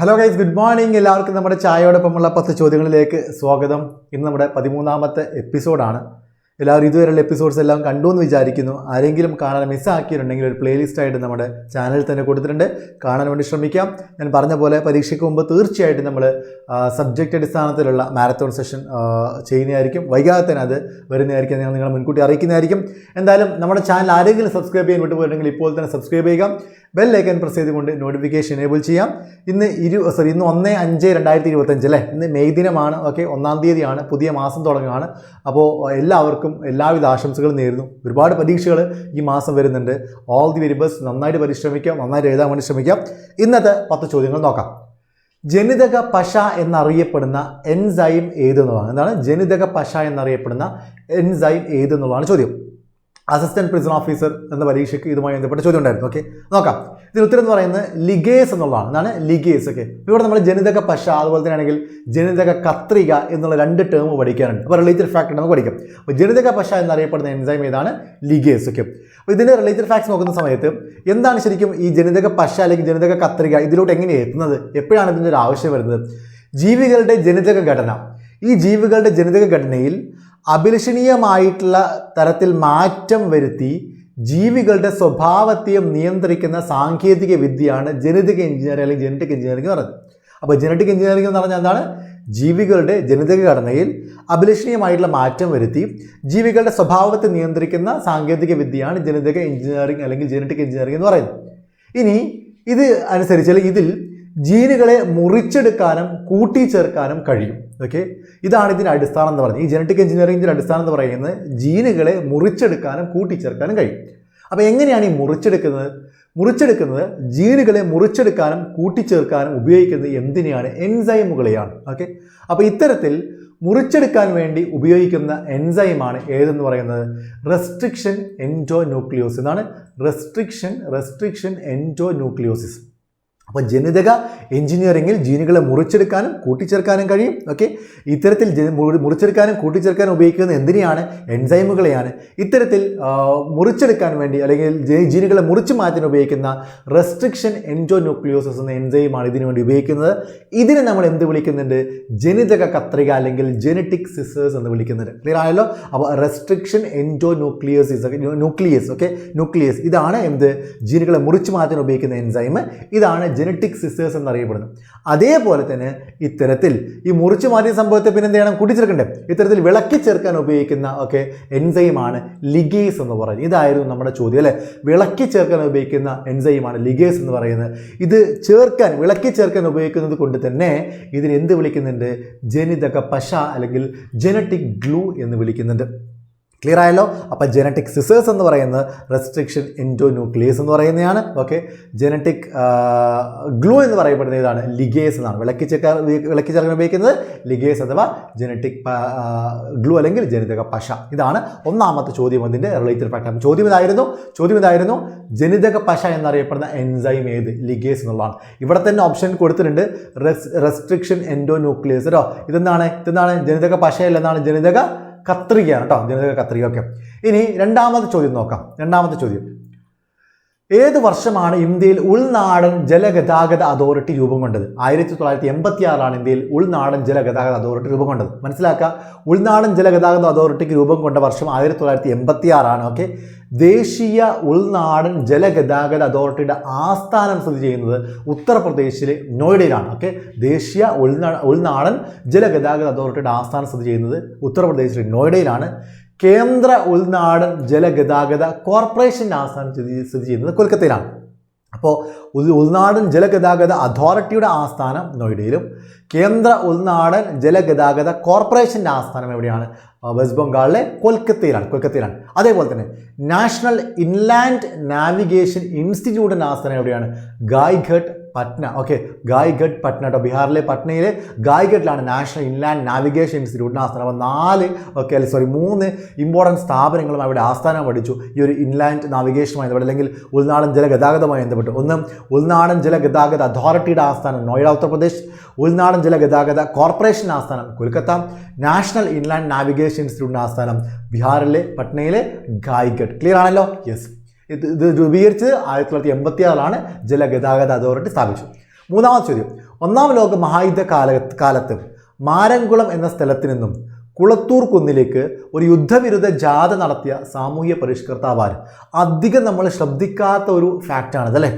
Hello guys good morning എല്ലാവർക്കും നമ്മുടെ ചായയോടൊപ്പമുള്ള പത്ത് ചോദ്യങ്ങളിലേക്ക് സ്വാഗതം. ഇന്ന് നമ്മുടെ പതിമൂന്നാമത്തെ എപ്പിസോഡാണ്. എല്ലാവരും ഇതുവരെയുള്ള എപ്പിസോഡ്സ് എല്ലാം കണ്ടു എന്ന് വിചാരിക്കുന്നു. ആരെങ്കിലും കാണാൻ മിസ്സാക്കിയിട്ടുണ്ടെങ്കിൽ ഒരു പ്ലേലിസ്റ്റ് ആയിട്ട് നമ്മുടെ ചാനലിൽ തന്നെ കൊടുത്തിട്ടുണ്ട്. കാണാൻ വേണ്ടി ശ്രമിക്കാം. ഞാൻ പറഞ്ഞ പോലെ പരീക്ഷയ്ക്ക് മുമ്പ് തീർച്ചയായിട്ടും നമ്മൾ സബ്ജക്റ്റ് അടിസ്ഥാനത്തിലുള്ള മാരത്തോൺ സെഷൻ ചെയ്യുന്നതായിരിക്കും. വൈകാതെ തന്നെ അത് വരുന്നതായിരിക്കും. ഞാൻ നിങ്ങളെ മുൻകൂട്ടി അറിയിക്കുന്നതായിരിക്കും. എന്തായാലും നമ്മുടെ ചാനൽ ആരെങ്കിലും സബ്സ്ക്രൈബ് ചെയ്യാൻ വിട്ടുപോയിട്ടുണ്ടെങ്കിൽ ഇപ്പോൾ തന്നെ സബ്സ്ക്രൈബ് ചെയ്യുക. ബെൽ ഐക്കൺ പ്രസ് ചെയ്തുകൊണ്ട് നോട്ടിഫിക്കേഷൻ എനേബിൾ ചെയ്യാം. ഇന്ന് ഇരു സോറി ഇന്ന് ഒന്ന് അഞ്ച് രണ്ടായിരത്തി ഇരുപത്തഞ്ച് അല്ലേ? ഇന്ന് മെയ് ദിനമാണ് ഓക്കെ ഒന്നാം തീയതിയാണ് പുതിയ മാസം തുടങ്ങുകയാണ്. അപ്പോൾ എല്ലാവർക്കും എല്ലാവിധ ആശംസകളും നേരുന്നു. ഒരുപാട് പരീക്ഷകൾ ഈ മാസം വരുന്നുണ്ട്. ഓൾ ദി വെരി ബെസ്റ്റ് നന്നായിട്ട് പരിശ്രമിക്കാം നന്നായിട്ട് എഴുതാൻ വേണ്ടി ശ്രമിക്കാം. ഇന്നത്തെ പത്ത് ചോദ്യങ്ങൾ നോക്കാം. ജനിതക പശ എന്നറിയപ്പെടുന്ന എൻസൈം ഏതെന്നുള്ളതാണ്. എന്താണ്? ജനിതക പശ എന്നറിയപ്പെടുന്ന എൻസൈം ഏതെന്നുള്ളതാണ് ചോദ്യം. അസിസ്റ്റന്റ് പ്രിസൺ ഓഫീസർ എന്ന പരീക്ഷയ്ക്ക് ഇതുമായി ബന്ധപ്പെട്ട ചോദ്യം ഉണ്ടായിരുന്നു ഓക്കെ നോക്കാം. ഇതിന് ഉത്തരം എന്ന് പറയുന്നത് ലിഗേസ് എന്നുള്ളതാണ്. എന്നാണ് ലിഗേസ്. ഓക്കെ ഇവിടെ നമ്മൾ ജനിതക പശ അതുപോലെ തന്നെ ആണെങ്കിൽ ജനിതക കത്രിക എന്നുള്ള രണ്ട് ടേം പഠിക്കാനുണ്ട്. അപ്പോൾ റിലേറ്റഡ് ഫാക്ട് നമുക്ക് പഠിക്കാം. അപ്പോൾ ജനിതക പശ എന്നറിയപ്പെടുന്ന എൻസൈം ഏതാണ്? ലിഗേസ്. ഓക്കെ അപ്പോൾ ഇതിന്റെ റിലേറ്റഡ് ഫാക്ട്സ് നോക്കുന്ന സമയത്ത് എന്താണ് ശരിക്കും ഈ ജനിതക പശ അല്ലെങ്കിൽ ജനിതക കത്രിക ഇതിലോട്ട് എങ്ങനെയാണ് എത്തുന്നത്? എപ്പോഴാണ് ഇതിന്റെ ഒരു ആവശ്യം വരുന്നത്? ജീവികളുടെ ജനിതക ഘടന. ഈ ജീവികളുടെ ജനിതക ഘടനയിൽ അഭിലഷണീയമായിട്ടുള്ള തരത്തിൽ മാറ്റം വരുത്തി ജീവികളുടെ സ്വഭാവത്തെയും നിയന്ത്രിക്കുന്ന സാങ്കേതിക വിദ്യയാണ് ജനിതക എഞ്ചിനീയറിംഗ് അല്ലെങ്കിൽ ജനറ്റിക് എഞ്ചിനീയറിംഗ് എന്ന് പറയുന്നത്. അപ്പോൾ ജനറ്റിക് എഞ്ചിനീയറിംഗ് എന്ന് പറഞ്ഞാൽ എന്താണ്? ജീവികളുടെ ജനിതക ഘടനയിൽ അഭിലഷണീയമായിട്ടുള്ള മാറ്റം വരുത്തി ജീവികളുടെ സ്വഭാവത്തെ നിയന്ത്രിക്കുന്ന സാങ്കേതിക വിദ്യയാണ് ജനിതക എഞ്ചിനീയറിംഗ് അല്ലെങ്കിൽ ജനറ്റിക് എഞ്ചിനീയറിംഗ് എന്ന് പറയുന്നത്. ഇനി ഇത് അനുസരിച്ച് അല്ലെങ്കിൽ ഇതിൽ ജീനുകളെ മുറിച്ചെടുക്കാനും കൂട്ടിച്ചേർക്കാനും കഴിയും. ഓക്കെ ഇതാണ് ഇതിന്റെ അടിസ്ഥാനം എന്ന് പറയുന്നത്. ഈ ജനറ്റിക് എഞ്ചിനീയറിംഗിന്റെ അടിസ്ഥാനം എന്ന് പറയുന്നത് ജീനുകളെ മുറിച്ചെടുക്കാനും കൂട്ടിച്ചേർക്കാനും കഴിയും. അപ്പോൾ എങ്ങനെയാണ് ഈ മുറിച്ചെടുക്കുന്നത്? മുറിച്ചെടുക്കുന്നത് ജീനുകളെ മുറിച്ചെടുക്കാനും കൂട്ടിച്ചേർക്കാനും ഉപയോഗിക്കുന്നത് എന്തിനെയാണ്? എൻസൈമുകളെയാണ്. ഓക്കെ അപ്പോൾ ഇത്തരത്തിൽ മുറിച്ചെടുക്കാൻ വേണ്ടി ഉപയോഗിക്കുന്ന എൻസൈമാണ് ഏതെന്ന് പറയുന്നത്? റെസ്ട്രിക്ഷൻ എന്റോ ന്യൂക്ലിയോസിസ് എന്നാണ്. റെസ്ട്രിക്ഷൻ റെസ്ട്രിക്ഷൻ എന്റോ ന്യൂക്ലിയോസിസ് അപ്പോൾ ജനിതക എഞ്ചിനീയറിംഗിൽ ജീനുകളെ മുറിച്ചെടുക്കാനും കൂട്ടിച്ചേർക്കാനും കഴിയും ഓക്കെ ഇത്തരത്തിൽ മുറിച്ചെടുക്കാനും കൂട്ടിച്ചേർക്കാനും ഉപയോഗിക്കുന്ന എന്തിനെയാണ്? എൻസൈമുകളെയാണ്. ഇത്തരത്തിൽ മുറിച്ചെടുക്കാൻ വേണ്ടി അല്ലെങ്കിൽ ജീനുകളെ മുറിച്ച് മാറ്റാൻ ഉപയോഗിക്കുന്ന റെസ്ട്രിക്ഷൻ എൻജോ ന്യൂക്ലിയോസസ് എന്ന എൻസൈമാണ് ഇതിനു വേണ്ടി ഉപയോഗിക്കുന്നത്. ഇതിനെ നമ്മൾ എന്ത് വിളിക്കുന്നുണ്ട്? ജനിതക കത്രിക അല്ലെങ്കിൽ ജനറ്റിക് സിസേഴ്സ് എന്ന് വിളിക്കുന്നുണ്ട്. ക്ലിയർ ആയല്ലോ? അപ്പോൾ restriction endonucleases nucleus okay nucleus. ഇതാണ് എന്ത്? ജീനുകളെ മുറിച്ച് മാറ്റാൻ ഉപയോഗിക്കുന്ന എൻസൈം ഇതാണ് ജനറ്റിക് സിസ്റ്റേഴ്സ് എന്നറിയപ്പെടുന്നു. അതേപോലെ തന്നെ ഇത്തരത്തിൽ ഈ മുറിച്ചു മാറ്റിയ സംഭവത്തെ പിന്നെ എന്ത് ചെയ്യണം? കൂട്ടിച്ചേർക്കണ്ടേ? ഇത്തരത്തിൽ വിളക്കി ചേർക്കാൻ ഉപയോഗിക്കുന്ന ഒക്കെ എൻസൈമാണ് ലിഗേസ് എന്ന് പറയുന്നത്. ഇതായിരുന്നു നമ്മുടെ ചോദ്യം അല്ലേ? വിളക്കി ചേർക്കാൻ ഉപയോഗിക്കുന്ന എൻസൈമാണ് ലിഗേസ് എന്ന് പറയുന്നത്. ഇത് ചേർക്കാൻ വിളക്കി ചേർക്കാൻ ഉപയോഗിക്കുന്നത് കൊണ്ട് തന്നെ ഇതിനെന്ത് വിളിക്കുന്നുണ്ട്? ജനിതക പശ അല്ലെങ്കിൽ ജനറ്റിക് ഗ്ലൂ എന്ന് വിളിക്കുന്നുണ്ട്. ക്ലിയർ ആയല്ലോ അപ്പോൾ ജനറ്റിക് സിസേഴ്സ് എന്ന് പറയുന്നത് റെസ്ട്രിക്ഷൻ എൻഡോ ന്യൂക്ലിയസ് എന്ന് പറയുന്നതാണ്. ഓക്കെ ജനറ്റിക് ഗ്ലൂ എന്ന് പറയപ്പെടുന്ന ഇതാണ് ലിഗേസ് എന്നാണ്. വിളക്കി ചേർക്കാൻ വിളക്കി ചേർക്കാൻ ഉപയോഗിക്കുന്നത് ലിഗേസ് അഥവാ ജനറ്റിക് ഗ്ലൂ അല്ലെങ്കിൽ ജനിതക പശ. ഇതാണ് ഒന്നാമത്തെ ചോദ്യം അതിന്റെ റിലേറ്റഡ് ഫാക്ട് ചോദ്യം ഇതായിരുന്നു. ചോദ്യം ഇതായിരുന്നു ജനിതക പശ എന്നറിയപ്പെടുന്ന എൻസൈം ഏത്? ലിഗേസ് എന്നുള്ളതാണ്. ഇവിടെ തന്നെ ഓപ്ഷൻ കൊടുത്തിട്ടുണ്ട് റെസ്ട്രിക്ഷൻ എൻഡോ ന്യൂക്ലിയസ് കേട്ടോ? ഇതെന്താണ്? ഇതെന്താണ്? ജനിതക പശയല്ല എന്നാണ് ജനിതക കത്രികയാണ് കേട്ടോ ജനിതക കത്രിക ഓക്കെ ഇനി രണ്ടാമത്തെ ചോദ്യം നോക്കാം. രണ്ടാമത്തെ ചോദ്യം. ഏത് വർഷമാണ് ഇന്ത്യയിൽ ഉൾനാടൻ ജലഗതാഗത അതോറിറ്റി രൂപം കൊണ്ടത്? ആയിരത്തി തൊള്ളായിരത്തി എൺപത്തി ആറാണ് ഇന്ത്യയിൽ ഉൾനാടൻ ജലഗതാഗത അതോറിറ്റി രൂപം കൊണ്ടത്. മനസ്സിലാക്കുക. ഉൾനാടൻ ജലഗതാഗത അതോറിറ്റിക്ക് രൂപം കൊണ്ട വർഷം ആയിരത്തി തൊള്ളായിരത്തി എൺപത്തി ആറാണ് ഓക്കെ? ദേശീയ ഉൾനാടൻ ജലഗതാഗത അതോറിറ്റിയുടെ ആസ്ഥാനം സ്ഥിതി ചെയ്യുന്നത് ഉത്തർപ്രദേശിലെ നോയിഡയിലാണ്. ഓക്കെ? ദേശീയ ഉൾനാ ഉൾനാടൻ ജലഗതാഗത അതോറിറ്റിയുടെ ആസ്ഥാനം സ്ഥിതി ചെയ്യുന്നത് ഉത്തർപ്രദേശിലെ നോയിഡയിലാണ്. കേന്ദ്ര ഉൾനാടൻ ജലഗതാഗത കോർപ്പറേഷന്റെ ആസ്ഥാനം സ്ഥിതി സ്ഥിതി ചെയ്യുന്നത് കൊൽക്കത്തയിലാണ്. അപ്പോൾ ഉൾ- ഉൾനാടൻ ജലഗതാഗത അതോറിറ്റിയുടെ ആസ്ഥാനം നോയിഡയിലും കേന്ദ്ര ഉൾനാടൻ ജലഗതാഗത കോർപ്പറേഷന്റെ ആസ്ഥാനം എവിടെയാണ്? വെസ്റ്റ് ബംഗാളിലെ കൊൽക്കത്തയിലാണ് കൊൽക്കത്തയിലാണ്. അതേപോലെ തന്നെ നാഷണൽ ഇൻലാൻഡ് നാവിഗേഷൻ ഇൻസ്റ്റിറ്റ്യൂട്ടിന്റെ ആസ്ഥാനം എവിടെയാണ്? ഗായ്ഘട്ട് പട്ന. ഓക്കെ ഗായ്ഗഡ് പട്ന കേട്ടോ ബീഹാറിലെ പട്നയിലെ ഗായ്ഗഡിലാണ് നാഷണൽ ഇൻലാൻഡ് നാവിഗേഷൻ ഇൻസ്റ്റിറ്റ്യൂട്ടിന് ആസ്ഥാനം അപ്പോൾ നാല് ഓക്കെ അല്ലെ സോറി മൂന്ന് ഇമ്പോർട്ടന്റ് സ്ഥാപനങ്ങളും അവിടെ ആസ്ഥാനം പഠിച്ചു. ഈ ഒരു ഇൻലാൻഡ് നാവിഗേഷനുമായി ബന്ധപ്പെട്ട് അല്ലെങ്കിൽ ഉൾനാടൻ ജലഗതാഗതവുമായി ബന്ധപ്പെട്ട്. ഒന്ന് ഉൾനാടൻ ജലഗതാഗത അതോറിറ്റിയുടെ ആസ്ഥാനം നോയിഡ ഉത്തർപ്രദേശ്. ഉൾനാടൻ ജലഗതാഗത കോർപ്പറേഷൻ ആസ്ഥാനം കൊൽക്കത്ത. നാഷണൽ ഇൻലാൻഡ് നാവിഗേഷൻ ഇൻസ്റ്റിറ്റ്യൂട്ടിന്റെ ആസ്ഥാനം ബീഹാറിലെ പട്നയിലെ ഗായ്ഗഡ്. ക്ലിയർ ആണല്ലോ? യെസ് ഇത് ഇത് രൂപീകരിച്ചത് ആയിരത്തി തൊള്ളായിരത്തി എൺപത്തി ആറിലാണ് ജലഗതാഗത അതോറിറ്റി സ്ഥാപിച്ചു. മൂന്നാമത്തെ ചോദ്യം. ഒന്നാം ലോക മഹായുദ്ധ കാല കാലത്ത് മാരംകുളം എന്ന സ്ഥലത്തു നിന്നും കുളത്തൂർ കുന്നിലേക്ക് ഒരു യുദ്ധവിരുദ്ധ ജാഥ നടത്തിയ സാമൂഹ്യ പരിഷ്കർത്താവാർ അധികം നമ്മൾ ശ്രദ്ധിക്കാത്ത ഒരു ഫാക്റ്റാണിത് അല്ലേ?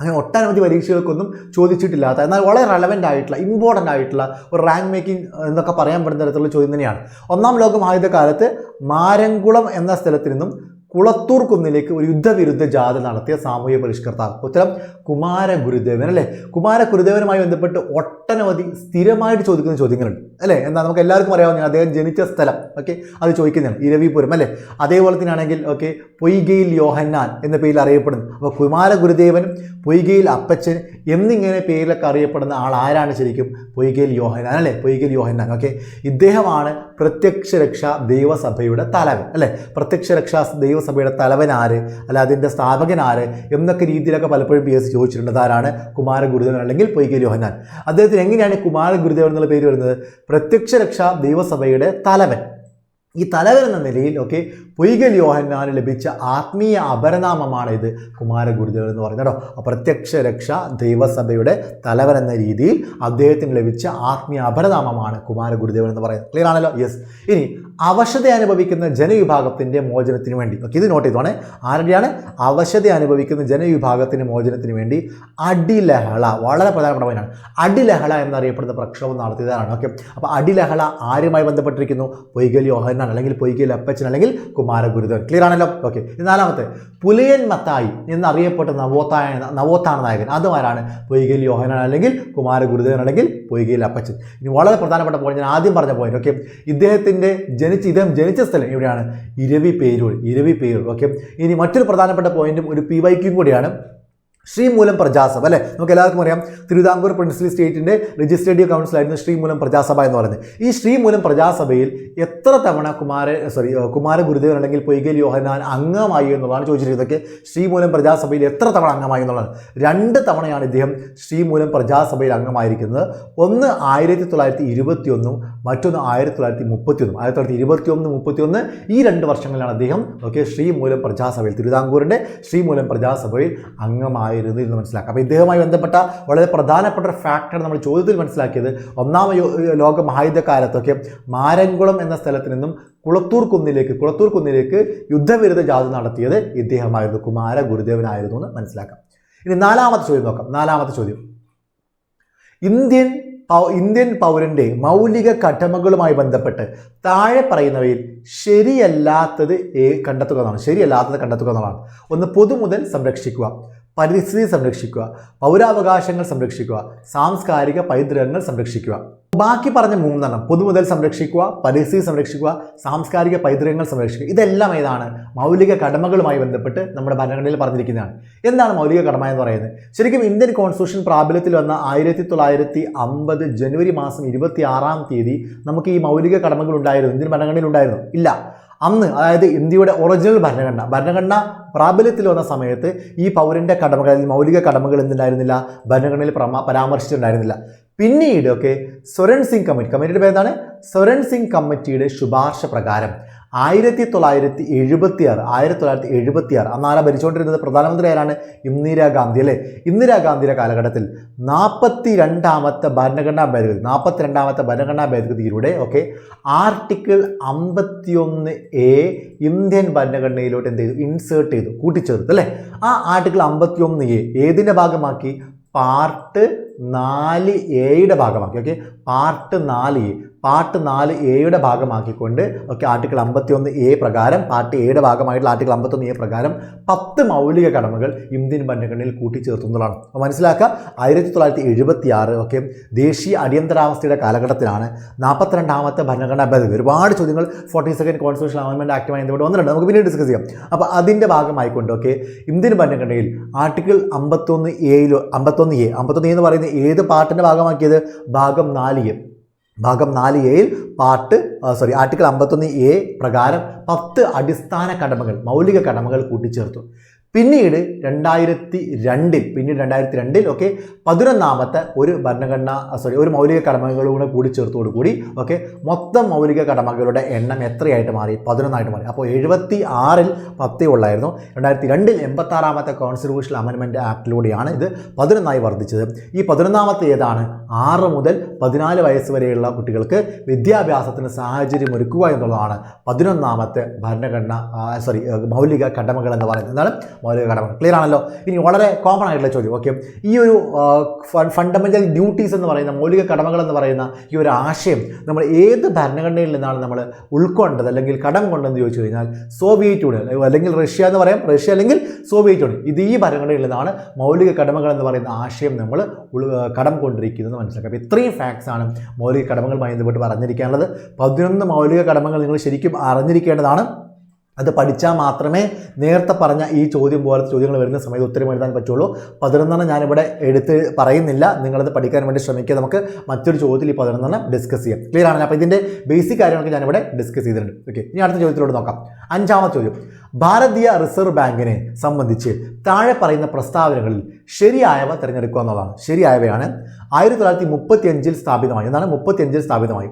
അങ്ങനെ ഒട്ടനവധി പരീക്ഷകൾക്കൊന്നും ചോദിച്ചിട്ടില്ലാത്ത എന്നാൽ വളരെ റെലവന്റ് ആയിട്ടുള്ള ഇമ്പോർട്ടന്റ് ആയിട്ടുള്ള ഒരു റാങ്ക് മേക്കിംഗ് എന്നൊക്കെ പറയാൻ പറ്റുന്ന തരത്തിലുള്ള ചോദ്യം തന്നെയാണ്. ഒന്നാം ലോക മഹായുദ്ധ കാലത്ത് മാരംകുളം എന്ന സ്ഥലത്തു നിന്നും കുളത്തൂർ കുന്നിലേക്ക് ഒരു യുദ്ധവിരുദ്ധ ജാഥ നടത്തിയ സാമൂഹ്യ പരിഷ്കർത്താവ്. ഉത്തരം കുമാര ഗുരുദേവൻ അല്ലേ? കുമാര ഗുരുദേവനുമായി ബന്ധപ്പെട്ട് ഒട്ടനവധി സ്ഥിരമായിട്ട് ചോദിക്കുന്ന ചോദ്യങ്ങളുണ്ട്. അല്ലേ? എന്താ നമുക്ക് എല്ലാവർക്കും അറിയാവുന്ന അദ്ദേഹം ജനിച്ച സ്ഥലം ഓക്കെ? അത് ചോദിക്കുന്നതാണ്. ഇരവിപുരം അല്ലേ? അതേപോലെ തന്നെയാണെങ്കിൽ ഓക്കെ പൊയ്കയിൽ യോഹന്നാൻ എന്ന പേരിൽ അറിയപ്പെടുന്നു. അപ്പോൾ കുമാര ഗുരുദേവനും പൊയ്കയിൽ അപ്പച്ചൻ എന്നിങ്ങനെ പേരിലൊക്കെ അറിയപ്പെടുന്ന ആൾ ആരാണ് ശരിക്കും? പൊയ്കയിൽ യോഹന്നാൻ അല്ലേ? പൊയ്കയിൽ യോഹന്നാൻ ഓക്കെ? ഇദ്ദേഹമാണ് പ്രത്യക്ഷ രക്ഷാ ദൈവസഭയുടെ തലവൻ അല്ലേ? പ്രത്യക്ഷ രക്ഷാ ദൈവസഭയുടെ തലവൻ ആര്? അല്ല അതിന്റെ സ്ഥാപകൻ ആര്? എന്നൊക്കെ രീതിയിലൊക്കെ പലപ്പോഴും പി എസ് ചോദിച്ചിട്ടുണ്ട്. അതാരാണ് കുമാര ഗുരുദേവൻ അല്ലെങ്കിൽ പൊയ്കയിൽ യോഹനാൻ അദ്ദേഹത്തിന് എങ്ങനെയാണ് കുമാര ഗുരുദേവൻ എന്നുള്ള പേര് വരുന്നത്? പ്രത്യക്ഷ രക്ഷാ ദൈവസഭയുടെ തലവൻ. ഈ തലവൻ എന്ന നിലയിൽ ഓക്കെ പൊയ്കൽ യോഹന്നാന് ലഭിച്ച ആത്മീയ അപരനാമമാണ് ഇത് കുമാരഗുരുദേവൻ എന്ന് പറയുന്നത് കേട്ടോ. അപ്പോൾ പ്രത്യക്ഷ രക്ഷ ദൈവസഭയുടെ തലവൻ എന്ന രീതിയിൽ അദ്ദേഹത്തിന് ലഭിച്ച ആത്മീയ അപരനാമമാണ് കുമാരഗുരുദേവൻ എന്ന് പറയുന്നത്. ക്ലിയർ ആണല്ലോ? യെസ് ഇനി അവശത അനുഭവിക്കുന്ന ജനവിഭാഗത്തിന്റെ മോചനത്തിന് വേണ്ടി ഓക്കെ ഇത് നോട്ട് ചെയ്തോണേ. ആരുടെയാണ്? അവശത അനുഭവിക്കുന്ന ജനവിഭാഗത്തിന്റെ മോചനത്തിന് വേണ്ടി അടിലഹള വളരെ പ്രധാനപ്പെട്ട പോയിന്റാണ് അടിലഹള എന്നറിയപ്പെടുന്ന പ്രക്ഷോഭം നടത്തിയതാണ് ഓക്കെ അപ്പോൾ അടിലഹള ആരുമായി ബന്ധപ്പെട്ടിരിക്കുന്നു? പൊയ്കൽ യോഹന്നാൻ അല്ലെങ്കിൽ പൊയ്ക്കയിൽ അപ്പച്ചൻ അല്ലെങ്കിൽ കുമാരഗുരുദേവൻ. ക്ലിയർ ആണല്ലോ? ഓക്കെ നാലാമത്തെ. പുലയൻ മത്തായി എന്നറിയപ്പെട്ട നവോത്തായ നവോത്ഥാന നായകൻ അതുമാരാണ്? പൊയ്കയിൽ യോഹനാൻ അല്ലെങ്കിൽ കുമാരഗുരുദേവൻ അല്ലെങ്കിൽ പൊയ്കയിൽ അപ്പച്ചൻ. ഇനി വളരെ പ്രധാനപ്പെട്ട പോയിന്റ് ഞാൻ ആദ്യം പറഞ്ഞ പോയിന്റ് ഓക്കെ ഇദ്ദേഹത്തിന്റെ ജനിച്ച് ഇദ്ദേഹം ജനിച്ച സ്ഥലം എവിടെയാണ്? ഇരവി പേരൂർ ഇരവി പേരൂർ ഓക്കെ ഇനി മറ്റൊരു പ്രധാനപ്പെട്ട പോയിന്റും ഒരു പി വൈക്കും കൂടിയാണ്. ശ്രീമൂലം പ്രജാസഭ അല്ലേ? നമുക്ക് എല്ലാവർക്കും അറിയാം തിരുവിതാംകൂർ പ്രിൻസിപ്പൽ സ്റ്റേറ്റിന്റെ ലെജിസ്ലേറ്റീവ് കൗൺസിലായിരുന്നു ശ്രീമൂലം പ്രജാസഭ എന്ന് പറയുന്നത്. ഈ ശ്രീമൂലം പ്രജാസഭയിൽ എത്ര തവണ കുമാര സോറി കുമാര ഗുരുദേവൻ അല്ലെങ്കിൽ പൊയ്കൽ യോഹനാൻ അംഗമായി എന്നുള്ളതാണ് ചോദിച്ചിരിക്കുന്നത്. ശ്രീമൂലം പ്രജാസഭയിൽ എത്ര തവണ അംഗമായി എന്നുള്ളതാണ്. രണ്ട് തവണയാണ് ഇദ്ദേഹം ശ്രീമൂലം പ്രജാസഭയിൽ അംഗമായിരിക്കുന്നത്. ഒന്ന് ആയിരത്തി തൊള്ളായിരത്തി ഇരുപത്തി ഒന്നും മറ്റൊന്ന് ആയിരത്തി തൊള്ളായിരത്തി മുപ്പത്തി ഒന്നും ആയിരത്തി തൊള്ളായിരത്തി ഇരുപത്തി ഒന്ന് മുപ്പത്തി ഒന്ന് ഈ രണ്ട് വർഷങ്ങളിലാണ് അദ്ദേഹം ഓക്കെ ശ്രീമൂലം പ്രജാസഭയിൽ തിരുവിതാംകൂറിന്റെ ശ്രീമൂലം പ്രജാസഭയിൽ അംഗമായിരുന്നത് എന്ന് മനസ്സിലാക്കാം. അപ്പോൾ ഇദ്ദേഹവുമായി ബന്ധപ്പെട്ട വളരെ പ്രധാനപ്പെട്ട ഒരു ഫാക്ടർ നമ്മൾ ചോദ്യത്തിൽ മനസ്സിലാക്കിയത് ഒന്നാം ലോക മഹായുദ്ധ കാലത്തൊക്കെ മാരംകുളം എന്ന സ്ഥലത്ത് നിന്നും കുളത്തൂർ കുന്നിലേക്ക് കുളത്തൂർ കുന്നിലേക്ക് യുദ്ധവിരുദ്ധ ജാഥ നടത്തിയത് ഇദ്ദേഹമായിരുന്നു. കുമാര ഗുരുദേവനായിരുന്നു എന്ന് മനസ്സിലാക്കാം. ഇനി നാലാമത്തെ ചോദ്യം നോക്കാം. നാലാമത്തെ ചോദ്യം. ഇന്ത്യൻ ഇന്ത്യൻ പൗരന്റെ മൗലിക കടമകളുമായി ബന്ധപ്പെട്ട് താഴെ പറയുന്നവയിൽ ശരിയല്ലാത്തത് കണ്ടെത്തുക എന്നാണ് ശരിയല്ലാത്തത് കണ്ടെത്തുക എന്നുള്ളതാണ് ഒന്ന് പൊതുമുതൽ സംരക്ഷിക്കുക. പരിസ്ഥിതി സംരക്ഷിക്കുക പൗരാവകാശങ്ങൾ സംരക്ഷിക്കുക സാംസ്കാരിക പൈതൃകങ്ങൾ സംരക്ഷിക്കുക. ബാക്കി പറഞ്ഞ മൂന്നെണ്ണം പൊതുമുതൽ സംരക്ഷിക്കുക പരിസ്ഥിതി സംരക്ഷിക്കുക സാംസ്കാരിക പൈതൃകങ്ങൾ സംരക്ഷിക്കുക. ഇതെല്ലാം ഏതാണ്? മൗലിക കടമകളുമായി ബന്ധപ്പെട്ട് നമ്മുടെ ഭരണഘടനയിൽ പറഞ്ഞിരിക്കുന്നതാണ്. എന്താണ് മൗലിക കടമ എന്ന് പറയുന്നത്? ശരിക്കും ഇന്ത്യൻ കോൺസ്റ്റിറ്റ്യൂഷൻ പ്രാബല്യത്തിൽ വന്ന ആയിരത്തി തൊള്ളായിരത്തി അമ്പത് ജനുവരി മാസം ഇരുപത്തി ആറാം തീയതി നമുക്ക് ഈ മൗലിക കടമകൾ ഉണ്ടായിരുന്നു ഇന്ത്യൻ ഭരണഘടനയിൽ ഉണ്ടായിരുന്നു. ഇല്ല. അന്ന് അതായത് ഇന്ത്യയുടെ ഒറിജിനൽ ഭരണഘടന. ഭരണഘടന പ്രാബല്യത്തിൽ വന്ന സമയത്ത് ഈ പൗരന്റെ കടമകൾ മൗലിക കടമകൾ എന്തുണ്ടായിരുന്നില്ല? ഭരണഘടനയിൽ പ്രമാ പരാമർശിച്ചിട്ടുണ്ടായിരുന്നില്ല. പിന്നീട് ഒക്കെ സ്വരൺ സിംഗ് കമ്മിറ്റി കമ്മിറ്റിയുടെ പേരെന്താണ്? സൊരൺ സിംഗ് കമ്മിറ്റിയുടെ ശുപാർശ പ്രകാരം ആയിരത്തി തൊള്ളായിരത്തി എഴുപത്തി ആറ് ആയിരത്തി തൊള്ളായിരത്തി എഴുപത്തി ആറ് അന്നാരാ ഭരിച്ചുകൊണ്ടിരുന്നത്? പ്രധാനമന്ത്രി ആരാണ്? ഇന്ദിരാഗാന്ധി അല്ലേ? ഇന്ദിരാഗാന്ധിയുടെ കാലഘട്ടത്തിൽ നാൽപ്പത്തി രണ്ടാമത്തെ ഭരണഘടനാ ഭേദഗതി നാൽപ്പത്തി രണ്ടാമത്തെ ഭരണഘടനാ ഭേദഗതിയിലൂടെ ഓക്കെ ആർട്ടിക്കിൾ അമ്പത്തിയൊന്ന് എ ഇന്ത്യൻ ഭരണഘടനയിലോട്ട് എന്ത് ചെയ്തു? ഇൻസേർട്ട് ചെയ്തു കൂട്ടിച്ചേർത്തു അല്ലേ? ആ ആർട്ടിക്കിൾ അമ്പത്തിയൊന്ന് എ ഏതിന്റെ ഭാഗമാക്കി? പാർട്ട് നാല് എയുടെ ഭാഗമാക്കി ഓക്കെ പാർട്ട് നാല് എ പാർട്ട് നാല് എയുടെ ഭാഗമാക്കിക്കൊണ്ട് ഓക്കെ ആർട്ടിക്കിൾ അമ്പത്തിയൊന്ന് എ പ്രകാരം പാർട്ട് എയുടെ ഭാഗമായിട്ടുള്ള ആർട്ടിക്കിൾ അമ്പത്തൊന്ന് എ പ്രകാരം പത്ത് മൗലിക കടമകൾ ഇന്ത്യൻ ഭരണഘടനയിൽ കൂട്ടിച്ചേർത്തുന്നതാണ്. അപ്പോൾ മനസ്സിലാക്കുക ആയിരത്തി തൊള്ളായിരത്തി എഴുപത്തി ആറ് ഓക്കെ ദേശീയ അടിയന്തരാവസ്ഥയുടെ കാലഘട്ടത്തിലാണ് നാൽപ്പത്തിരണ്ടാമത്തെ ഭരണഘടനാ ഭേദഗതി. ഒരുപാട് ചോദ്യങ്ങൾ ഫോർട്ടി സെക്കൻഡ് കോൺസ്റ്റിറ്റ്യൂഷൻ അമെൻമെന്റ് ആക്ടുമായി എന്തുകൊണ്ട് വന്നിട്ടുണ്ട്? നമുക്ക് പിന്നീട് ഡിസ്കസ് ചെയ്യാം. അപ്പോൾ അതിന്റെ ഭാഗമായിക്കൊണ്ട് ഓക്കെ ഇന്ത്യൻ ഭരണഘടനയിൽ ആർട്ടിക്കിൾ അമ്പത്തൊന്ന് എയിലോ അമ്പത്തൊന്ന് എ അമ്പത്തൊന്ന് എ എന്ന് പറയുന്ന ഏത് പാർട്ടിന്റെ ഭാഗമാക്കിയത്? ഭാഗം നാല് എ ഭാഗം നാല് എയിൽ പാർട്ട് സോറി ആർട്ടിക്കിൾ അമ്പത്തൊന്ന് എ പ്രകാരം പത്ത് അടിസ്ഥാന കടമകൾ മൗലിക കടമകൾ കൂട്ടിച്ചേർത്തു. പിന്നീട് രണ്ടായിരത്തി രണ്ടിൽ പിന്നീട് രണ്ടായിരത്തി രണ്ടിൽ ഓക്കെ പതിനൊന്നാമത്തെ ഒരു ഭരണഘടന സോറി ഒരു മൗലിക കടമകളും കൂടെ കൂടി ഓക്കെ മൊത്തം മൗലിക കടമകളുടെ എണ്ണം എത്രയായിട്ട് മാറി? പതിനൊന്നായിട്ട് മാറി. അപ്പോൾ എഴുപത്തി ആറിൽ പത്തേ ഉള്ളായിരുന്നു. രണ്ടായിരത്തി രണ്ടിൽ എൺപത്തി ആറാമത്തെ കോൺസ്റ്റിറ്റ്യൂഷണൽ അമെൻമെന്റ് ആക്ടിലൂടെയാണ് ഇത് പതിനൊന്നായി വർദ്ധിച്ചത്. ഈ പതിനൊന്നാമത്തെ ഏതാണ് ആറ് മുതൽ പതിനാല് വയസ്സ് വരെയുള്ള കുട്ടികൾക്ക് വിദ്യാഭ്യാസത്തിന് സാഹചര്യം ഒരുക്കുക എന്നുള്ളതാണ് പതിനൊന്നാമത്തെ ഭരണഘടന സോറി മൗലിക കടമകൾ എന്ന് പറയുന്നത്. എന്താണ്? മൗലിക കടമകൾ. ക്ലിയർ ആണല്ലോ? ഇനി വളരെ കോമൺ ആയിട്ടുള്ള ചോദ്യം ഓക്കെ ഈ ഒരു ഫണ്ടമെന്റൽ ഡ്യൂട്ടീസ് എന്ന് പറയുന്ന മൗലിക കടമകൾ എന്ന് പറയുന്ന ഈ ഒരു ആശയം നമ്മൾ ഏത് ഭരണഘടനയിൽ നിന്നാണ് നമ്മൾ ഉൾക്കൊണ്ടത് അല്ലെങ്കിൽ കടം കൊണ്ടെന്ന് ചോദിച്ചു കഴിഞ്ഞാൽ സോവിയറ്റ് യൂണിയൻ അല്ലെങ്കിൽ റഷ്യ എന്ന് പറയാം. റഷ്യ അല്ലെങ്കിൽ സോവിയറ്റ് യൂണിയൻ. ഇത് ഈ ഭരണഘടനയിൽ നിന്നാണ് മൗലിക കടമകൾ എന്ന് പറയുന്ന ആശയം നമ്മൾ കടം കൊണ്ടിരിക്കുന്നത്. മനസ്സിലാക്കുക അപ്പോൾ ഇത്രയും ഫാക്ട്സ് ആണ് മൗലിക കടമകളുമായി ബന്ധപ്പെട്ട് പറഞ്ഞിരിക്കാനുള്ളത്. പതിനൊന്ന് മൗലിക കടമകൾ നിങ്ങൾ ശരിക്കും അറിഞ്ഞിരിക്കേണ്ടതാണ്. അത് പഠിച്ചാൽ മാത്രമേ നേരത്തെ പറഞ്ഞ ഈ ചോദ്യം പോലത്തെ ചോദ്യങ്ങൾ വരുന്ന സമയത്ത് ഉത്തരം എഴുതാൻ പറ്റുള്ളൂ. പതിനൊന്നെണ്ണം ഞാനിവിടെ എടുത്ത് പറയുന്നില്ല. നിങ്ങളത് പഠിക്കാൻ വേണ്ടി ശ്രമിക്കുക. നമുക്ക് മറ്റൊരു ചോദ്യത്തിൽ ഈ പതിനൊന്നെണ്ണം ഡിസ്കസ് ചെയ്യാം. ക്ലിയർ ആണല്ലോ? അപ്പോൾ ഇതിന്റെ ബേസിക് കാര്യങ്ങളൊക്കെ ഞാനിവിടെ ഡിസ്കസ് ചെയ്തിട്ടുണ്ട്. ഓക്കെ ഇനി അടുത്ത ചോദ്യത്തിലോട്ട് നോക്കാം. അഞ്ചാമത്തെ ചോദ്യം. ഭാരതീയ റിസർവ് ബാങ്കിനെ സംബന്ധിച്ച് താഴെ പറയുന്ന പ്രസ്താവനകളിൽ ശരിയായവ തിരഞ്ഞെടുക്കുക എന്നുള്ളതാണ്. ശരിയായവയാണ് ആയിരത്തി തൊള്ളായിരത്തി മുപ്പത്തി അഞ്ചിൽ സ്ഥാപിതമായി. എന്നാണ് മുപ്പത്തി അഞ്ചിൽ സ്ഥാപിതമായി.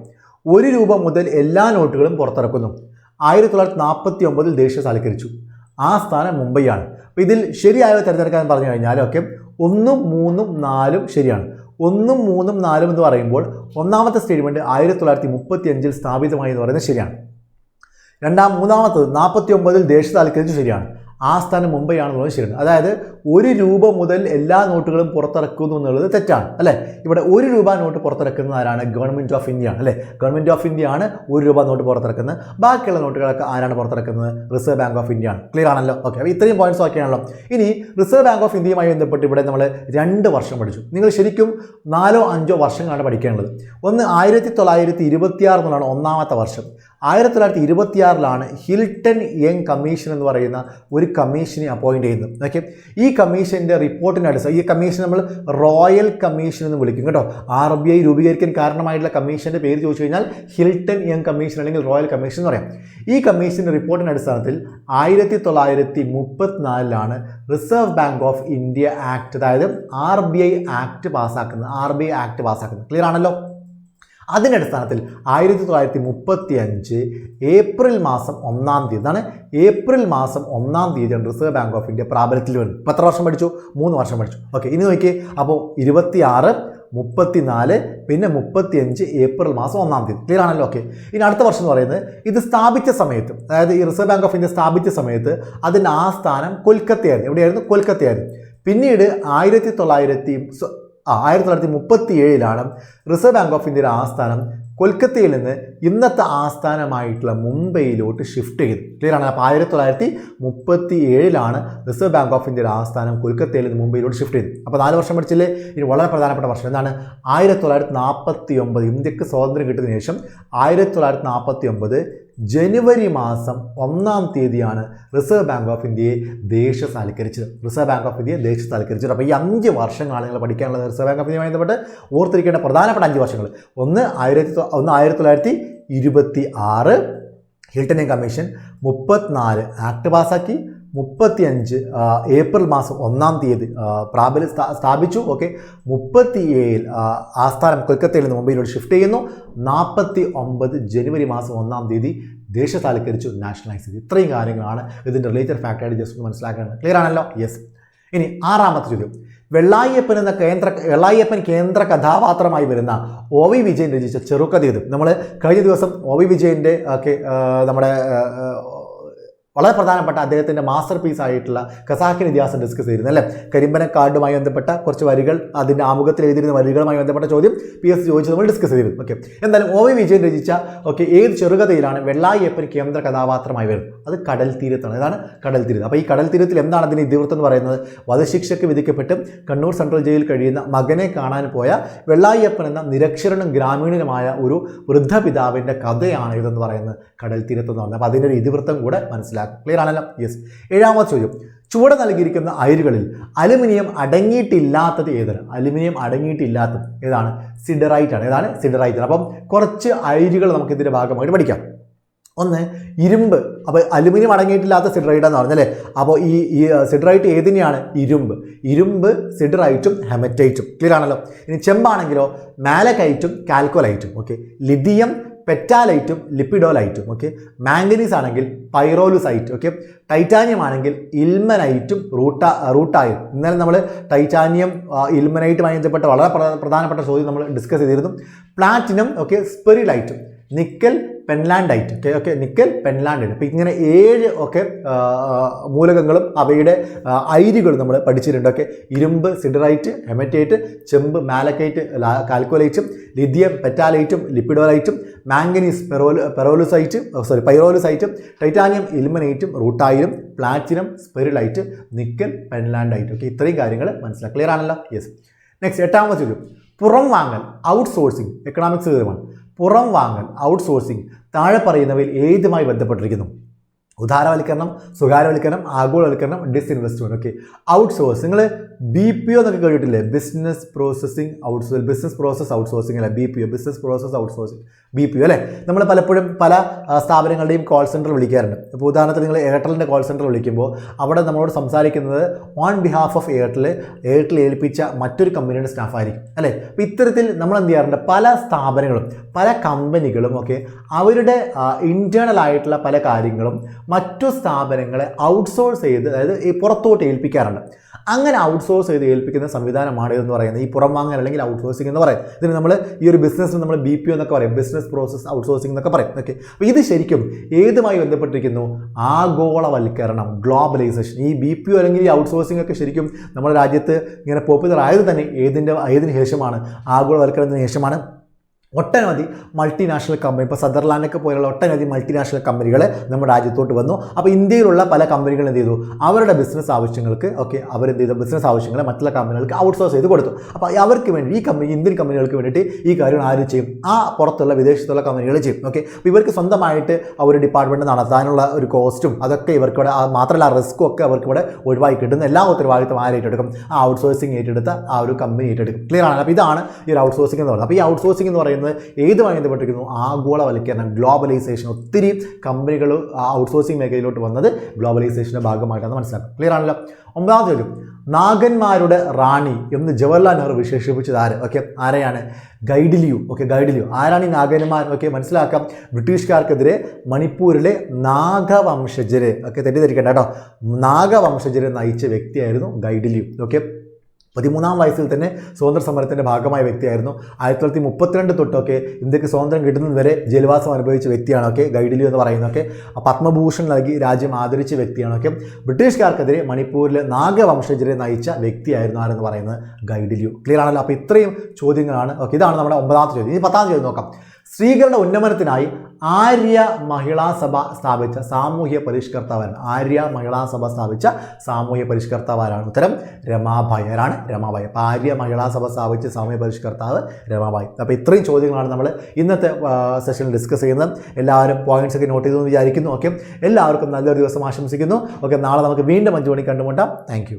ഒരു രൂപ മുതൽ എല്ലാ നോട്ടുകളും പുറത്തിറക്കുന്നു. ആയിരത്തി തൊള്ളായിരത്തി നാൽപ്പത്തി ഒമ്പതിൽ ദേശീയ ദേശസാൽക്കരിച്ചു ആ സ്ഥാനം മുംബൈയാണ്. അപ്പോൾ ഇതിൽ ശരിയായവ തിരഞ്ഞെടുക്കാൻ പറഞ്ഞു കഴിഞ്ഞാൽ ഒക്കെ ഒന്നും മൂന്നും നാലും ശരിയാണ്. ഒന്നും മൂന്നും നാലും എന്ന് പറയുമ്പോൾ ഒന്നാമത്തെ സ്റ്റേറ്റ്മെന്റ് ആയിരത്തി തൊള്ളായിരത്തി മുപ്പത്തി അഞ്ചിൽ സ്ഥാപിതമായി എന്ന് പറയുന്നത് ശരിയാണ്. രണ്ടാം മൂന്നാമത്തത് നാൽപ്പത്തി ഒമ്പതിൽ ദേശസാൽക്കരിച്ചു ശരിയാണ്. ആ സ്ഥാനം മുംബൈ മുംബൈയാണെന്നുള്ളത് ശരിയാണ്. അതായത് ഒരു രൂപ മുതൽ എല്ലാ നോട്ടുകളും പുറത്തിറക്കുന്നു എന്നുള്ളത് തെറ്റാണ് അല്ലേ? ഇവിടെ ഒരു രൂപ നോട്ട് പുറത്തിറക്കുന്നത് ആരാണ്? ഗവൺമെന്റ് ഓഫ് ഇന്ത്യ ആണ് അല്ലേ? ഗവൺമെന്റ് ഓഫ് ഇന്ത്യ ആണ് ഒരു രൂപ നോട്ട് പുറത്തിറക്കുന്നത്. ബാക്കിയുള്ള നോട്ടുകളൊക്കെ ആരാണ് പുറത്തിറക്കുന്നത്? റിസർവ് ബാങ്ക് ഓഫ് ഇന്ത്യ ആണ് ക്ലിയർ ആണല്ലോ? ഓക്കെ അപ്പോൾ ഇത്രയും പോയിന്റ്സ് ഒക്കെയാണല്ലോ ഇനി റിസർവ് ബാങ്ക് ഓഫ് ഇന്ത്യയുമായി ബന്ധപ്പെട്ട് ഇവിടെ നമ്മൾ രണ്ട് വർഷം പഠിച്ചു. നിങ്ങൾ ശരിക്കും നാലോ അഞ്ചോ വർഷങ്ങളാണ് പഠിക്കേണ്ടത്. ഒന്ന് ആയിരത്തി തൊള്ളായിരത്തി ഇരുപത്തിയാറ് എന്നുള്ളതാണ് ഒന്നാമത്തെ വർഷം. ആയിരത്തി തൊള്ളായിരത്തി ഇരുപത്തിയാറിലാണ് ഹിൽട്ടൺ യങ് കമ്മീഷൻ എന്ന് പറയുന്ന ഒരു കമ്മീഷനെ അപ്പോയിന്റ് ചെയ്യുന്നത്. ഓക്കെ? ഈ കമ്മീഷന്റെ റിപ്പോർട്ടിന്റെ അടിസ്ഥാനം ഈ കമ്മീഷൻ നമ്മൾ റോയൽ കമ്മീഷൻ എന്ന് വിളിക്കും കേട്ടോ. ആർ ബി ഐ രൂപീകരിക്കാൻ കാരണമായിട്ടുള്ള കമ്മീഷന്റെ പേര് ചോദിച്ചു കഴിഞ്ഞാൽ ഹിൽട്ടൺ യങ് കമ്മീഷൻ അല്ലെങ്കിൽ റോയൽ കമ്മീഷൻ എന്ന് പറയാം. ഈ കമ്മീഷന്റെ റിപ്പോർട്ടിന്റെ അടിസ്ഥാനത്തിൽ ആയിരത്തി തൊള്ളായിരത്തി മുപ്പത്തിനാലിലാണ് Reserve Bank of India Act അതായത് ആർ ബി ഐ ആക്ട് പാസ്സാക്കുന്നത് ആർ ബി ഐ ആക്ട് പാസ്സാക്കുന്നത്. ക്ലിയർ ആണല്ലോ? അതിന്റെ അടിസ്ഥാനത്തിൽ ആയിരത്തി തൊള്ളായിരത്തി മുപ്പത്തി അഞ്ച് ഏപ്രിൽ മാസം ഒന്നാം തീയതി ഇതാണ് ഏപ്രിൽ മാസം ഒന്നാം തീയതിയാണ് റിസർവ് ബാങ്ക് ഓഫ് ഇന്ത്യ പ്രാബല്യത്തിൽ വരുന്നത്. ഇപ്പോൾ എത്ര വർഷം പഠിച്ചു? മൂന്ന് വർഷം പഠിച്ചു. ഓക്കെ ഇനി നോക്കിയേ. അപ്പോൾ ഇരുപത്തി ആറ് മുപ്പത്തിനാല് പിന്നെ മുപ്പത്തിയഞ്ച് ഏപ്രിൽ മാസം ഒന്നാം തീയതി. ക്ലിയർ ആണല്ലോ? ഓക്കെ. ഇനി അടുത്ത വർഷം എന്ന് പറയുന്നത് ഇത് സ്ഥാപിച്ച സമയത്ത് അതായത് ഈ റിസർവ് ബാങ്ക് ഓഫ് ഇന്ത്യ സ്ഥാപിച്ച സമയത്ത് അതിന്റെ ആസ്ഥാനം കൊൽക്കത്തയായിരുന്നു. എവിടെയായിരുന്നു? കൊൽക്കത്തയായിരുന്നു. പിന്നീട് ആയിരത്തി തൊള്ളായിരത്തി ആ ആയിരത്തി തൊള്ളായിരത്തി മുപ്പത്തി ഏഴിലാണ് റിസർവ് ബാങ്ക് ഓഫ് ഇന്ത്യയുടെ ആസ്ഥാനം കൊൽക്കത്തയിൽ നിന്ന് ഇന്നത്തെ ആസ്ഥാനമായിട്ടുള്ള മുംബൈയിലോട്ട് ഷിഫ്റ്റ് ചെയ്തു. ക്ലിയർ ആണ്? അപ്പോൾ ആയിരത്തി തൊള്ളായിരത്തി മുപ്പത്തി ഏഴിലാണ് റിസർവ് ബാങ്ക് ഓഫ് ഇന്ത്യയുടെ ആസ്ഥാനം കൊൽക്കത്തയിൽ നിന്ന് മുംബൈയിലോട്ട് ഷിഫ്റ്റ് ചെയ്തു അപ്പോൾ നാല് വർഷം പഠിച്ചില്ലേ? ഇത് വളരെ പ്രധാനപ്പെട്ട വർഷം. എന്താണ്? ആയിരത്തി തൊള്ളായിരത്തി നാൽപ്പത്തി ഒമ്പത് ഇന്ത്യയ്ക്ക് സ്വാതന്ത്ര്യം കിട്ടിയതിനു ശേഷം ആയിരത്തി തൊള്ളായിരത്തി നാൽപ്പത്തി ഒമ്പത് ജനുവരി മാസം ഒന്നാം തീയതിയാണ് റിസർവ് ബാങ്ക് ഓഫ് ഇന്ത്യയെ ദേശസാൽക്കരിച്ചത് റിസർവ് ബാങ്ക് ഓഫ് ഇന്ത്യയെ ദേശസാൽക്കരിച്ചത് അപ്പോൾ ഈ അഞ്ച് വർഷങ്ങളാണ് നിങ്ങൾ പഠിക്കാനുള്ളത് റിസർവ് ബാങ്ക് ഓഫ് ഇന്ത്യയുമായി ബന്ധപ്പെട്ട്. ഓർത്തിരിക്കേണ്ട പ്രധാനപ്പെട്ട അഞ്ച് വർഷങ്ങൾ. ഒന്ന് ആയിരത്തി ഒന്ന് ആയിരത്തി തൊള്ളായിരത്തി ഇരുപത്തി ആറ്. ഹിൽട്ടൺ കമ്മീഷൻ മുപ്പത്തിനാല്. ആക്ട് പാസ്സാക്കി മുപ്പത്തിയഞ്ച് ഏപ്രിൽ മാസം ഒന്നാം തീയതി പ്രാബല്യം സ്ഥാ- സ്ഥാപിച്ചു. ഓക്കെ. മുപ്പത്തി ഏഴിൽ ആസ്ഥാനം കൊൽക്കത്തയിൽ നിന്ന് മുംബൈയിലോട്ട് ഷിഫ്റ്റ് ചെയ്യുന്നു. നാൽപ്പത്തി ഒമ്പത് ജനുവരി മാസം ഒന്നാം തീയതി ദേശസാൽക്കരിച്ചു നാഷണലൈസ് ചെയ്തു. ഇത്രയും കാര്യങ്ങളാണ് ഇതിന്റെ റിലേറ്റഡ് ഫാക്ടറായിട്ട് ജസ്റ്റ് മനസ്സിലാക്കേണ്ടത്. ക്ലിയർ ആണല്ലോ? യെസ് ഇനി ആറാമത്തെ ചോദ്യം. വെള്ളായപ്പൻ എന്ന കേന്ദ്ര വെള്ളായപ്പൻ കേന്ദ്ര കഥാപാത്രമായി വരുന്ന ഒ വി വിജയൻ രചിച്ച ചെറുകഥ ഇത്. നമ്മൾ കഴിഞ്ഞ ദിവസം ഒ വി വിജയന്റെ ഒക്കെ നമ്മുടെ വളരെ പ്രധാനപ്പെട്ട അദ്ദേഹത്തിന്റെ മാസ്റ്റർ പീസ് ആയിട്ടുള്ള ഖസാക്കിൻ ഇതിഹാസം ഡിസ്കസ് ചെയ്തിരുന്നു അല്ലേ? കരിമ്പന കാർഡുമായി ബന്ധപ്പെട്ട കുറച്ച് വരികൾ അതിന്റെ ആമുഖത്തിൽ എഴുതിയിരുന്ന വരികളുമായി ബന്ധപ്പെട്ട ചോദ്യം പി എസ് ചോദിച്ച് നമ്മൾ ഡിസ്കസ് ചെയ്തിരുന്നു ഓക്കെ എന്തായാലും ഒ വി വിജയൻ രചിച്ച ഓക്കെ ഏത് ചെറുകഥയിലാണ് വെള്ളായപ്പൻ കേന്ദ്ര കഥാപാത്രമായി വരുന്നത്? അത് കടൽ തീരത്താണ്. ഇതാണ് കടൽ തീരത്ത്. അപ്പോൾ ഈ കടൽ തീരത്തിൽ എന്താണ് അതിന് ഇതിവൃത്തം എന്ന് പറയുന്നത്? വധശിക്ഷയ്ക്ക് വിധിക്കപ്പെട്ട് കണ്ണൂർ സെൻട്രൽ ജയിലിൽ കഴിയുന്ന മകനെ കാണാൻ പോയ വെള്ളായപ്പൻ എന്ന നിരക്ഷരനും ഗ്രാമീണനുമായ ഒരു വൃദ്ധപിതാവിന്റെ കഥയാണ് ഇതെന്ന് പറയുന്നത് കടൽ തീരത്ത് എന്ന് അപ്പോൾ അതിന്റെ ഒരു ഇതിവൃത്തം കൂടെ മനസ്സിലാക്കും. ക്ലിയർ ആണല്ലോ? യെസ് ഏഴാമത്തെ ചോദ്യം. ചുവടെ നൽകിയിരിക്കുന്ന അയിരുകളിൽ അലുമിനിയം അടങ്ങിയിട്ടില്ലാത്തത് ഏതാണ്? അലുമിനിയം അടങ്ങിയിട്ടില്ലാത്തത് ഏതാണ്? സിഡറൈറ്റ് ആണ്. ഏതാണ്? സിഡറൈറ്റ് ആണ്. അപ്പം കുറച്ച് അയിരുകൾ നമുക്ക് ഇതിന്റെ ഭാഗമായിട്ട് പഠിക്കാം. ഒന്ന് ഇരുമ്പ്. അപ്പോൾ അലുമിനിയം അടങ്ങിയിട്ടില്ലാത്ത സിഡറൈറ്റ് എന്ന് പറഞ്ഞല്ലേ? അപ്പോൾ ഈ ഈ സിഡറൈറ്റ് ഏതിനെയാണ്? ഇരുമ്പ്. ഇരുമ്പ് സിഡറൈറ്റും ഹെമറ്റൈറ്റും ക്ലിയർ ആണല്ലോ? ഇനി ചെമ്പാണെങ്കിലോ? മാലക്കൈറ്റും കാൽക്കോലൈറ്റും ഓക്കെ ലിഥിയം പെറ്റാലൈറ്റും ലിപ്പിഡോലൈറ്റും ഓക്കെ മാംഗനീസ് ആണെങ്കിൽ പൈറോലുസൈറ്റ് ഓക്കെ ടൈറ്റാനിയം ആണെങ്കിൽ ഇൽമനൈറ്റും റൂട്ട റൂട്ടായും ഇന്നലെ നമ്മൾ ടൈറ്റാനിയം ഇൽമനൈറ്റുമായി ബന്ധപ്പെട്ട വളരെ പ്ര- പ്രധാനപ്പെട്ട ചോദ്യം നമ്മൾ ഡിസ്കസ് ചെയ്തിരുന്നു. Platinum okay സ്പെറിലൈറ്റും nickel pentlandite okay nickel pentlandite അപ്പോൾ ഇങ്ങനെ ഏഴ് ഒക്കെ മൂലകങ്ങളും അവയുടെ ആ, നമ്മൾ പഠിച്ചിട്ടുണ്ട് ഓക്കെ ഇരുമ്പ് സിഡറൈറ്റ് ഹെമറ്റൈറ്റ് ചെമ്പ് മാലക്കൈറ്റ് കാൽക്കുലൈറ്റും ലിഥിയം പെറ്റാലൈറ്റും ലിപ്പിഡോലൈറ്റും മാംഗനീസ് പെറോൽ പെറോലുസൈറ്റ് സോറി പൈറോലുസൈറ്റും ടൈറ്റാനിയം ഇൽമനൈറ്റും റൂട്ടായിലും platinum sperrylite nickel pentlandite okay ഇത്രയും കാര്യങ്ങൾ മനസ്സിലാക്കി ക്ലിയർ ആണല്ലോ? യെസ് നെക്സ്റ്റ് എട്ടാമത്തെ ചോദ്യം. പുറം വാങ്ങൽ ഔട്ട്സോഴ്സിംഗ് എക്കണോമിക്സ് പുറം വാങ്ങൽ ഔട്ട്സോഴ്സിംഗ് താഴെ പറയുന്നവയിൽ ഏതുമായി ബന്ധപ്പെട്ടിരിക്കുന്നു? ഉദാരവൽക്കരണം സ്വകാര്യവൽക്കരണം ആഗോളവൽക്കരണം ഡിസ്ഇൻവെസ്റ്റ്മെന്റ് ഓക്കെ ഔട്ട് സോഴ്സ് നിങ്ങൾ ബി പി ഒ എന്നൊക്കെ കേട്ടിട്ടില്ലേ? Business processing outsource business process outsourcing അല്ല? B P O business process outsourcing B P O അല്ലേ? നമ്മൾ പലപ്പോഴും പല സ്ഥാപനങ്ങളുടെയും കോൾ സെന്റർ വിളിക്കാറുണ്ട്. ഇപ്പോൾ ഉദാഹരണത്തിന് നിങ്ങൾ എയർടെലിന്റെ കോൾ സെന്റർ വിളിക്കുമ്പോൾ അവിടെ നമ്മളോട് സംസാരിക്കുന്നത് on behalf of Airtel Airtel ഏൽപ്പിച്ച മറ്റൊരു കമ്പനിയുടെ സ്റ്റാഫായിരിക്കും അല്ലേ? അപ്പോൾ ഇത്തരത്തിൽ നമ്മൾ എന്ത് ചെയ്യാറുണ്ട്? പല സ്ഥാപനങ്ങളും പല കമ്പനികളും ഒക്കെ അവരുടെ ഇന്റേർണൽ ആയിട്ടുള്ള പല കാര്യങ്ങളും മറ്റു സ്ഥാപനങ്ങളെ ഔട്ട്സോഴ്സ് ചെയ്ത് അതായത് ഈ പുറത്തോട്ട് ഏൽപ്പിക്കാറുണ്ട്. അങ്ങനെ ഔട്ട്സോഴ്സ് ചെയ്ത് ഏൽപ്പിക്കുന്ന സംവിധാനമാണ് ഇതെന്ന് പറയുന്നത്. ഈ പുറം വാങ്ങൽ അല്ലെങ്കിൽ ഔട്ട്സോഴ്സിംഗ് എന്ന് പറയും ഇതിന് നമ്മൾ ഈ ഒരു ബിസിനസ്സിന് നമ്മൾ ബി പി എന്നൊക്കെ പറയും. ബിസിനസ് പ്രോസസ് ഔട്ട്സോഴ്സിംഗ് എന്നൊക്കെ പറയും. ഓക്കെ അപ്പോൾ ഇത് ശരിക്കും ഏതുമായി ബന്ധപ്പെട്ടിരിക്കുന്നു? ആഗോളവൽക്കരണം ഗ്ലോബലൈസേഷൻ ഈ ബി പി അല്ലെങ്കിൽ ഈ ഔട്ട്സോഴ്സിംഗ് ഒക്കെ ശരിക്കും നമ്മുടെ രാജ്യത്ത് ഇങ്ങനെ പോപ്പുലർ ആയത് തന്നെ ഏതിന്റെ ഏതിന് ശേഷമാണ്? ആഗോളവൽക്കരണത്തിന് ശേഷമാണ്. ഒട്ടനവധി മൾട്ടിനാഷണൽ കമ്പനി ഇപ്പോൾ സദർലാൻഡൊക്കെ പോലുള്ള ഒട്ടനവധി മൾട്ടിനാഷണൽ കമ്പനികൾ നമ്മുടെ രാജ്യത്തോട്ട് വന്നു. അപ്പോൾ ഇന്ത്യയിലുള്ള പല കമ്പനികൾ എന്ത് ചെയ്തു? അവരുടെ ബിസിനസ് ആവശ്യങ്ങൾക്ക് ഓക്കെ അവർ എന്ത് ചെയ്തു? ബിസിനസ് ആവശ്യങ്ങൾ മറ്റുള്ള കമ്പനികൾക്ക് ഔട്ട്സോഴ്സ് ചെയ്ത് കൊടുത്തു. അപ്പോൾ അവർക്ക് വേണ്ടി ഈ കമ്പനി ഇന്ത്യൻ കമ്പനികൾക്ക് വേണ്ടിയിട്ട് ഈ കാര്യം ആര് ചെയ്യും. ആ പുറത്തുള്ള വിദേശത്തുള്ള കമ്പനികൾ ചെയ്യും ഓക്കെ അപ്പോൾ ഇവർക്ക് സ്വന്തമായിട്ട് ഒരു ഡിപ്പാർട്ട്മെന്റ് നടത്താനുള്ള ഒരു കോസ്റ്റും അതൊക്കെ ഇവർക്ക് ഇവിടെ മാത്രമല്ല റിസ്ക്കും ഒക്കെ അവർക്ക് ഇവിടെ ഒഴിവാക്കി കിട്ടുന്ന എല്ലാ ഉത്തരവാദിത്വം ആരേറ്റെടുക്കും ആ ഔട്ട്സോഴ്സിംഗ് ഏറ്റെടുത്ത ആ ഒരു കമ്പനി ഏറ്റെടുക്കും. ക്ലിയർ ആണ് അപ്പോൾ ഇതാണ് ഈ ഒരു ഔട്ട്സോഴ്സിംഗ് എന്ന് പറയുന്നത്. അപ്പോൾ ഈ ഔട്ട്സോഴ്സിംഗ് എന്ന് പറയുന്നത് ഏതുമായി ബന്ധപ്പെട്ടിരിക്കുന്നു? ആഗോളവൽക്കരണം ഗ്ലോബലൈസേഷൻ. ഒത്തിരി കമ്പനികൾ ഔട്ട്സോഴ്സിംഗ് മേഖലയിലോട്ട് വന്നത് ഗ്ലോബലൈസേഷന്റെ ഭാഗമായിട്ടാണ് മനസ്സിലാക്കുക. ക്ലിയർ ആണല്ലോ? ഒമ്പതാമത്തെ ചോദ്യം. നാഗന്മാരുടെ റാണി എന്ന് ജവഹർലാൽ നെഹ്റു വിശേഷിപ്പിച്ചത് ആര്? ഓക്കെ ആരെയാണ്? ഗൈഡിലിയു. ഓക്കെ ഗൈഡിലിയു. ആരാണ് ഈ നാഗന്മാർ? ഓക്കെ മനസ്സിലാക്കാം. ബ്രിട്ടീഷുകാർക്കെതിരെ മണിപ്പൂരിലെ നാഗവംശജരെ. ഒക്കെ തെറ്റിദ്ധരിക്കേണ്ട കേട്ടോ. നാഗവംശജരെ നയിച്ച വ്യക്തിയായിരുന്നു ഗൈഡിലിയു. ഓക്കെ പതിമൂന്നാം വയസ്സിൽ തന്നെ സ്വാതന്ത്ര്യ സമരത്തിന്റെ ഭാഗമായ വ്യക്തിയായിരുന്നു. ആയിരത്തി തൊള്ളായിരത്തി മുപ്പത്തിരണ്ട് തൊട്ടൊക്കെ ഇന്ത്യയ്ക്ക് സ്വാതന്ത്ര്യം കിട്ടുന്നതുവരെ ജയിൽവാസം അനുഭവിച്ച വ്യക്തിയാണൊക്കെ ഗൈഡിലിയോ എന്ന് പറയുന്നതൊക്കെ പത്മഭൂഷൺ നൽകി രാജ്യം ആദരിച്ച വ്യക്തിയാണൊക്കെ. ബ്രിട്ടീഷുകാർക്കെതിരെ മണിപ്പൂരിലെ നാഗവംശജരെ നയിച്ച വ്യക്തിയായിരുന്നു ആരെന്ന് പറയുന്നത് ഗൈഡിലു. ക്ലിയർ ആണല്ലോ? അപ്പോൾ ഇത്രയും ചോദ്യങ്ങളാണ്. ഓക്കെ ഇതാണ് നമ്മുടെ ഒമ്പതാമത്തെ ചോദ്യം. ഇനി പത്താമത്തെ ചോദ്യം നോക്കാം. സ്ത്രീകളുടെ ഉന്നമനത്തിനായി ആര്യ മഹിളാ സഭ സ്ഥാപിച്ച സാമൂഹ്യ പരിഷ്കർത്താവാണ് ആര്യ മഹിളാ സഭ സ്ഥാപിച്ച സാമൂഹ്യ പരിഷ്കർത്താവാരാണ്. ഉത്തരം രമാഭായരാണ് രമാഭായ അപ്പോൾ ആര്യ മഹിളാ സഭ സ്ഥാപിച്ച സാമൂഹ്യ പരിഷ്കർത്താവ് രമാഭായ് അപ്പോൾ ഇത്രയും ചോദ്യങ്ങളാണ് നമ്മൾ ഇന്നത്തെ സെഷനിൽ ഡിസ്കസ് ചെയ്യുന്നത്. എല്ലാവരും പോയിന്റ്സ് ഒക്കെ നോട്ട് ചെയ്തു വിചാരിക്കുന്നു. ഓക്കെ? എല്ലാവർക്കും നല്ലൊരു ദിവസം ആശംസിക്കുന്നു. ഓക്കെ? നാളെ നമുക്ക് വീണ്ടും അഞ്ച് മണി കണ്ടുമുട്ടാം. താങ്ക്